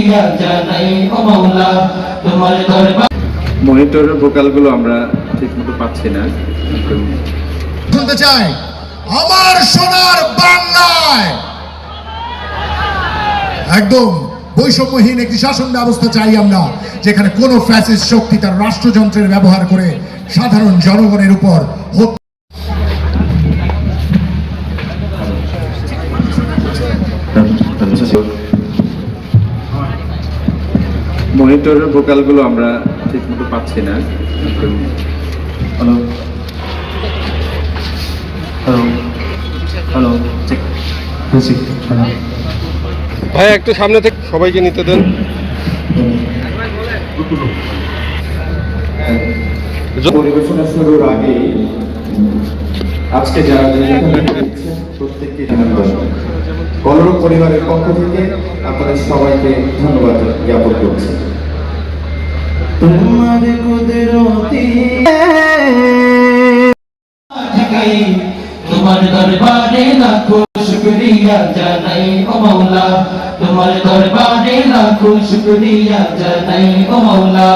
শুকরিয়া জানাই ও মাওলা তোমার দরবার মনিটরের ভোকালগুলো আমরা ঠিকমতো পাচ্ছি না। শুনতে চাই, আমার সোনার বাংলায় একদম বৈষম্যহীন একটি শাসন ব্যবস্থা চাই আমরা, যেখানে কোনো ফ্যাসিস্ট শক্তি তার রাষ্ট্রযন্ত্রের ব্যবহার করে সাধারণ জনগণের উপর হত্যা মনিটরের ভোকালগুলো আমরা ঠিকমতো পাচ্ছি না। হ্যালো। হ্যালো। হ্যালো ভাই একটু সামনে থেকে সবাইকে নিতে দেন। পরিবেশনা শুরুর আগে আজকে যারা প্রত্যেককে ধন্যবাদ কলরব পরিবারের পক্ষ থেকে আপনাদের সবাইকে ধন্যবাদ জ্ঞাপন করছি। তোমার কুদরতি। তোমার দরবারে লাখো শুকরিয়া জানাই ও মাওলা। তোমার দরবারে লাখো শুকরিয়া জানাই ও মাওলা।